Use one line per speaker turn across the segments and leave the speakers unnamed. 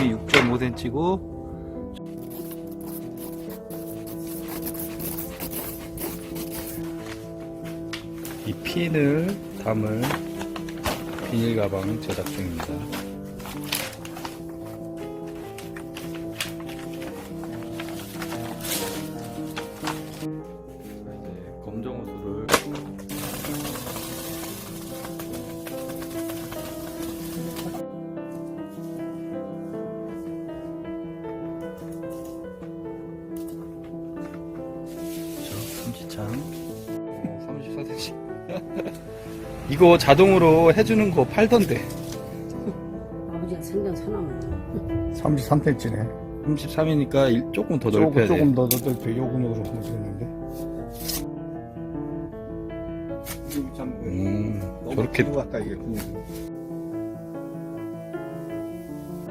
높이 6.5cm고 이 핀을 담을 비닐 가방 제작 중입니다. 검정 호수를 저 삼지창 34cm 이거 자동으로 해주는 거 팔던데
아버지가 생전 사나운
33cm네.
33이니까 조금 더
조금,
넓혀야 돼
조금 더 넓혀. 요 근육으로 하면 되는데.
음, 저렇게
같다, 이게.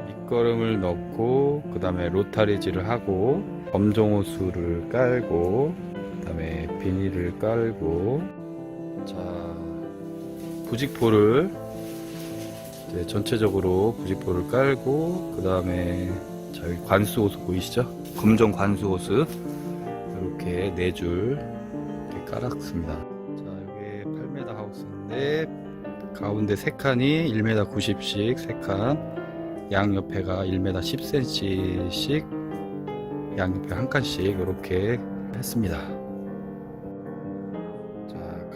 밑거름을 넣고 그 다음에 로타리지를 하고 검정호수를 깔고 그 다음에 비닐을 깔고 자 부직포를 이제 전체적으로 부직포를 깔고 그 다음에 자 여기 관수호수 보이시죠? 검정 관수호수 이렇게 네 줄 이렇게 깔았습니다 자 여기 8m 하우스인데 가운데 세 칸이 1m 90씩 세칸 양옆에가 1m 10cm씩 양옆에 한 칸씩 이렇게 했습니다.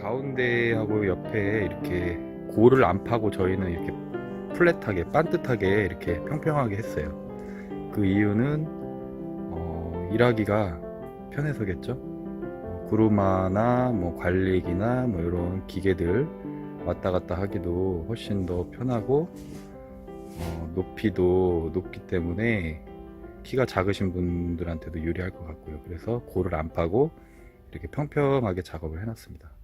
자, 가운데하고 옆에 이렇게 고를 안 파고 저희는 이렇게 플랫하게, 반듯하게 이렇게 평평하게 했어요. 그 이유는, 어, 일하기가 편해서겠죠? 어, 구루마나 뭐 관리기나 뭐 이런 기계들 왔다 갔다 하기도 훨씬 더 편하고 어, 높이도 높기 때문에 키가 작으신 분들한테도 유리할 것 같고요. 그래서 고를 안 파고 이렇게 평평하게 작업을 해놨습니다.